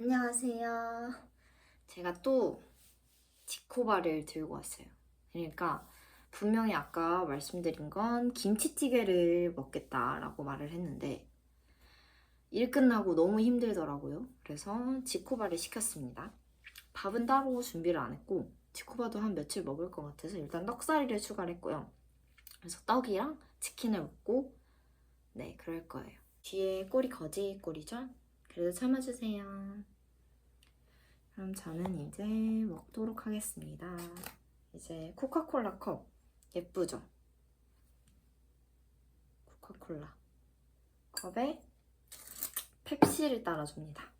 안녕하세요. 제가 또 지코바를 들고 왔어요. 그러니까 분명히 아까 말씀드린 건 김치찌개를 먹겠다라고 말을 했는데 일 끝나고 너무 힘들더라고요. 그래서 지코바를 시켰습니다. 밥은 따로 준비를 안 했고 지코바도 한 며칠 먹을 것 같아서 일단 떡사리를 추가를 했고요. 그래서 떡이랑 치킨을 먹고 네 그럴 거예요. 뒤에 꼬리 거지 꼬리죠? 그래도 참아주세요. 그럼 저는 이제 먹도록 하겠습니다. 이제 코카콜라 컵 예쁘죠? 코카콜라 컵에 펩시를 따라줍니다.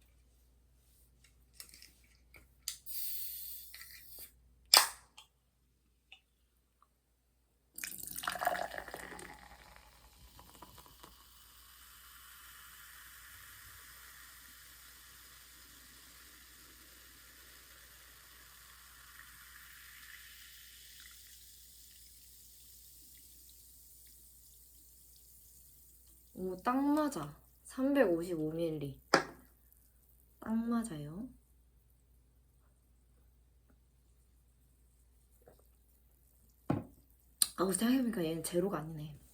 오, 딱 맞아. 355ml. 딱 맞아요. 아우, 생각해보니까 얘는 제로가 아니네.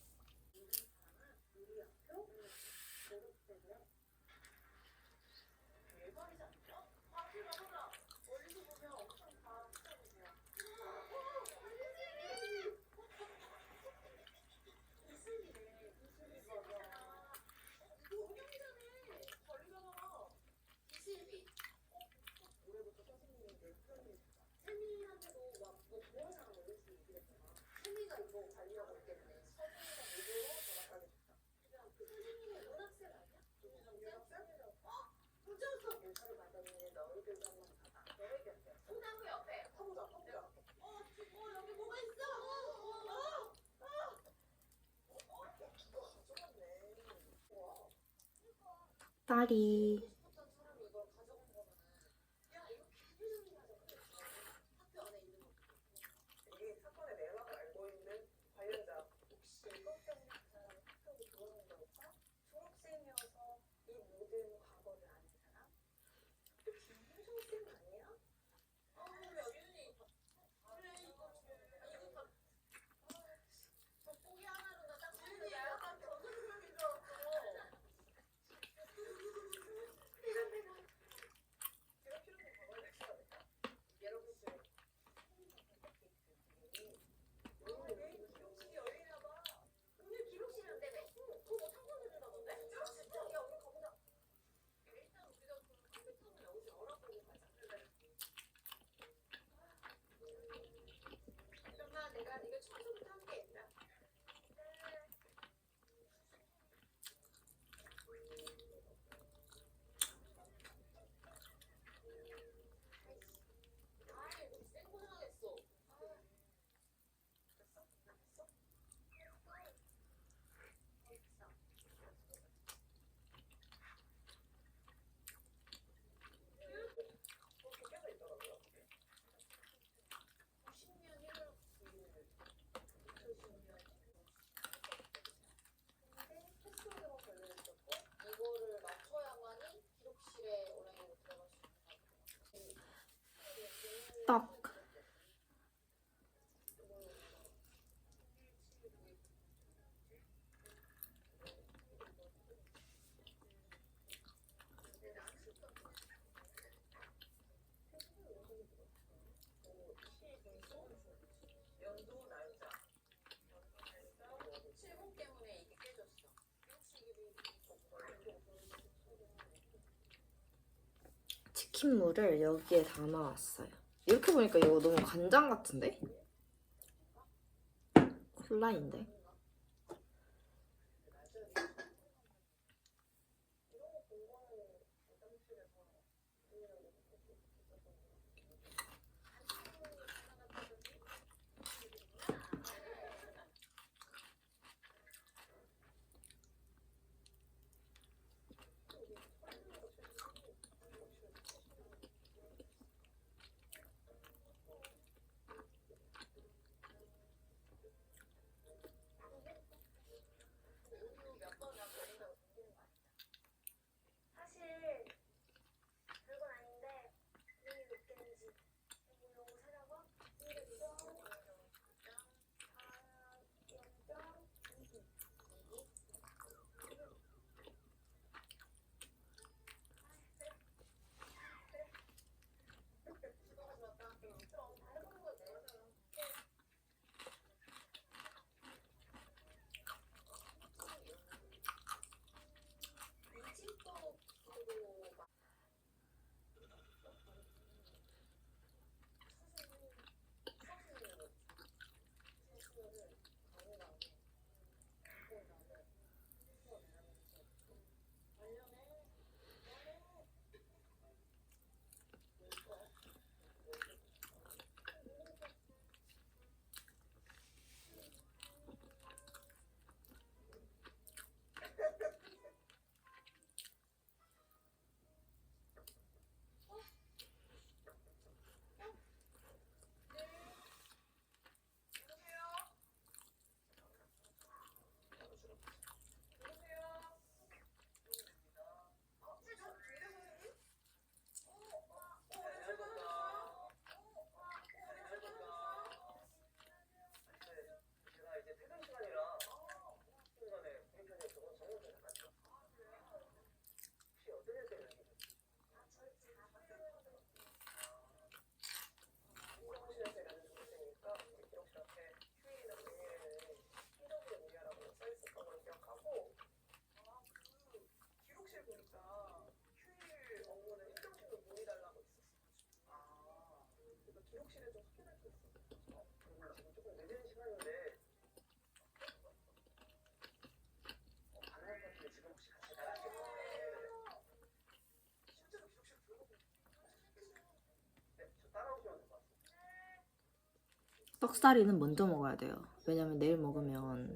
딸이 치킨물을 여기에 담아왔어요. 이렇게 보니까 이거 너무 간장 같은데? 콜라인데? 떡사리는 먼저 먹어야 돼요. 왜냐면 내일 먹으면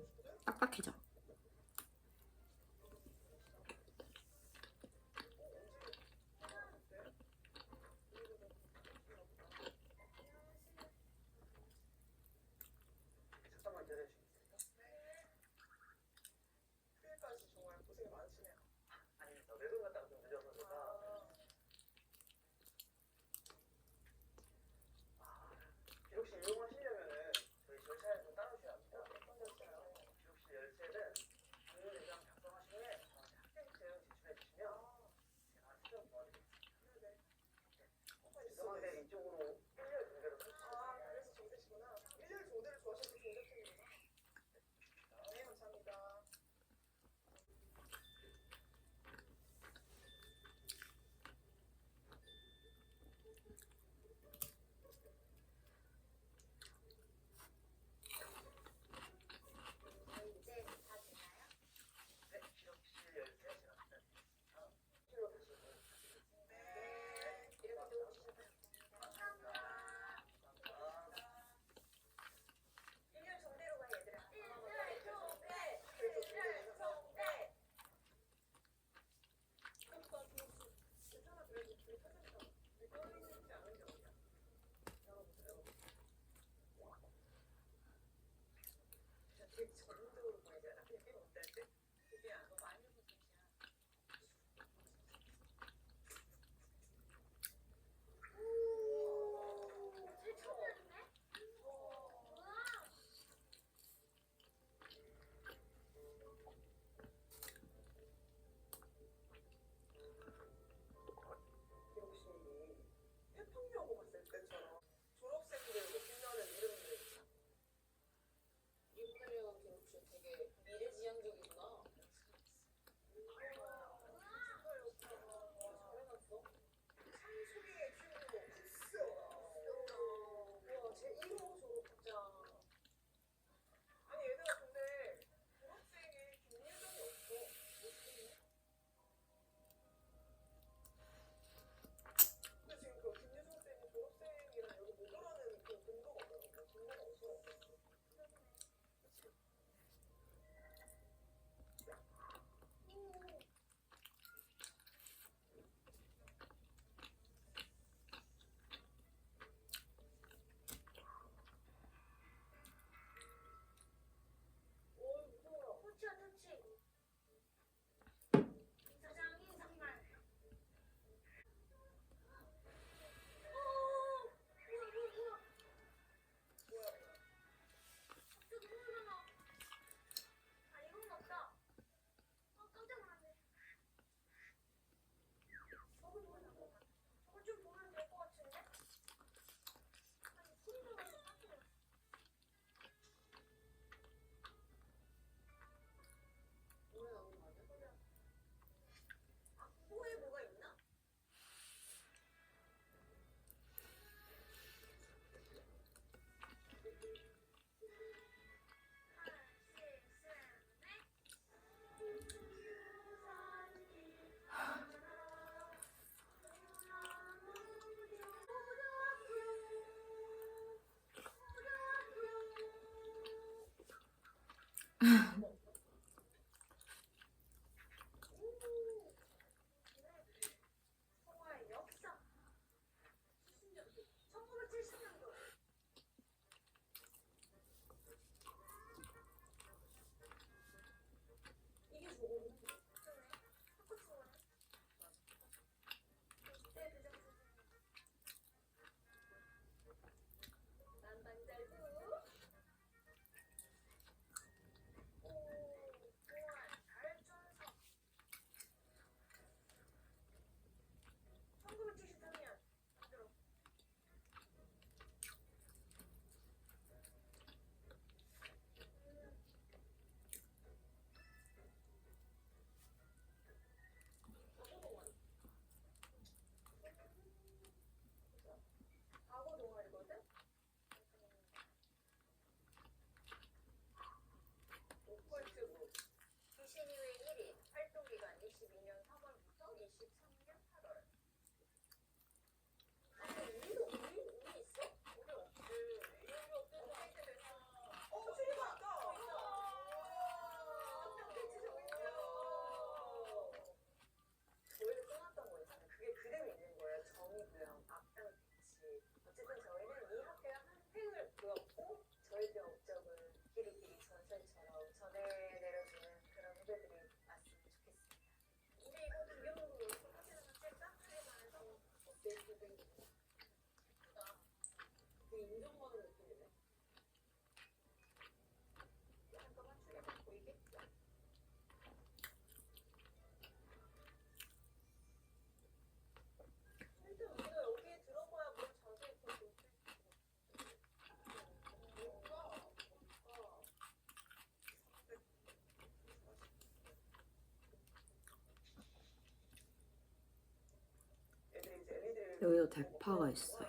여기도 대파가 있어요.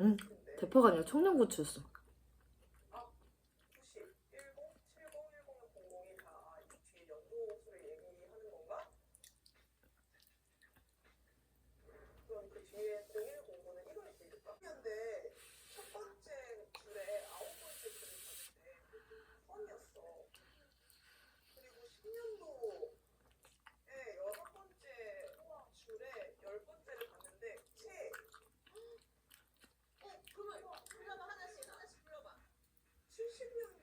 응, 대파가 아니라 청양고추였어. should we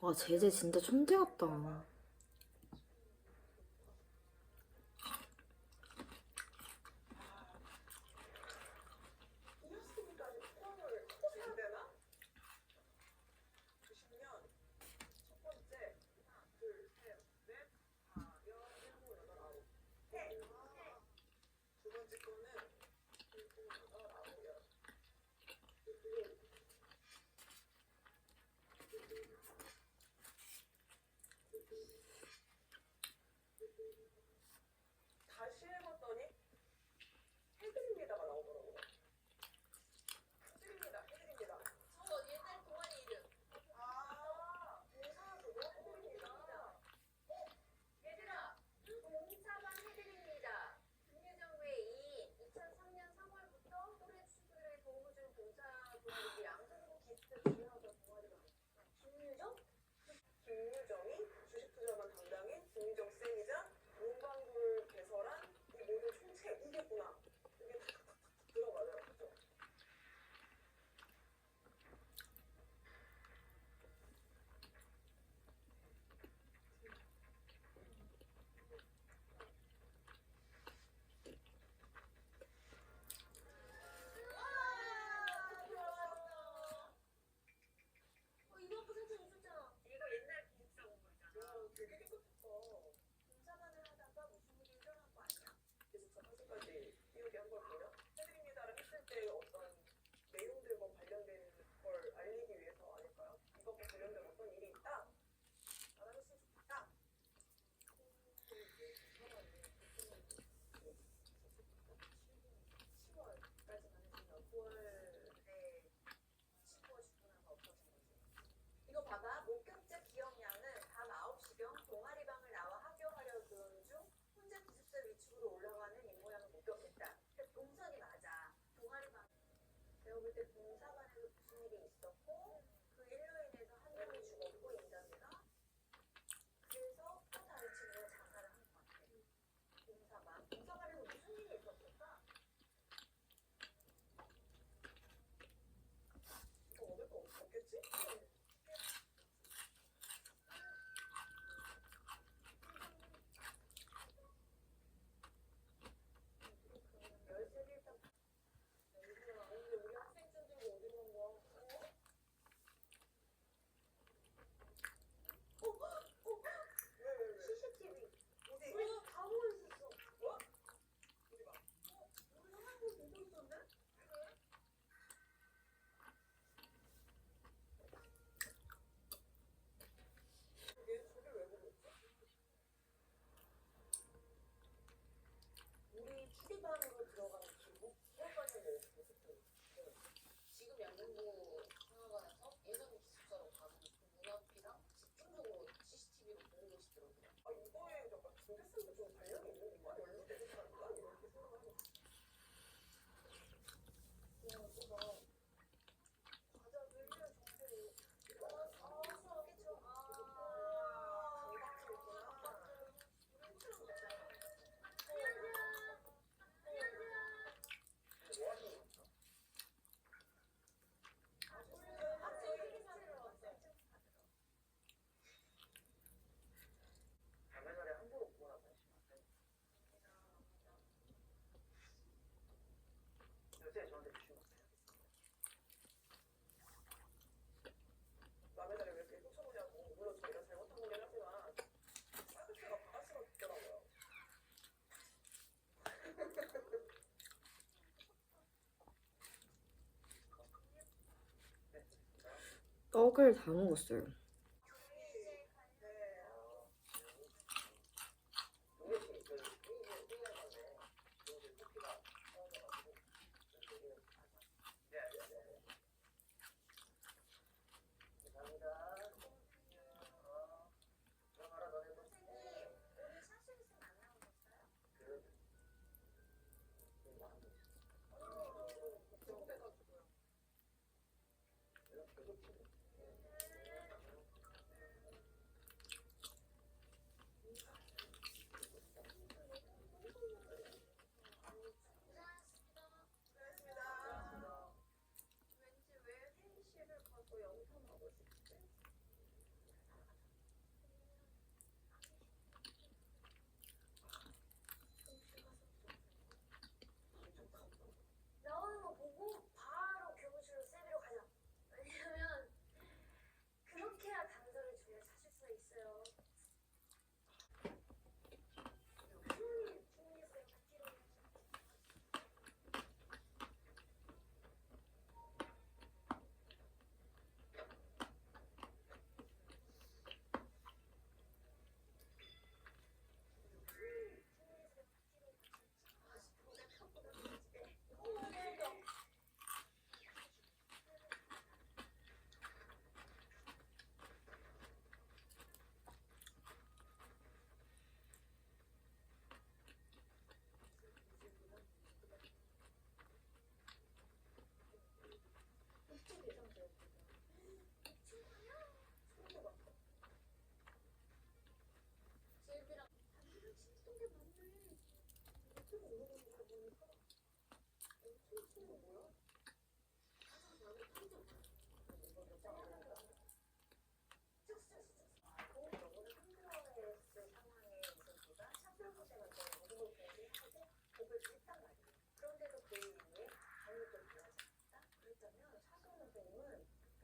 와 제재 진짜 천재 같다. 떡을 먹었 어요.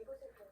이것을 보면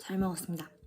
잘 먹었습니다.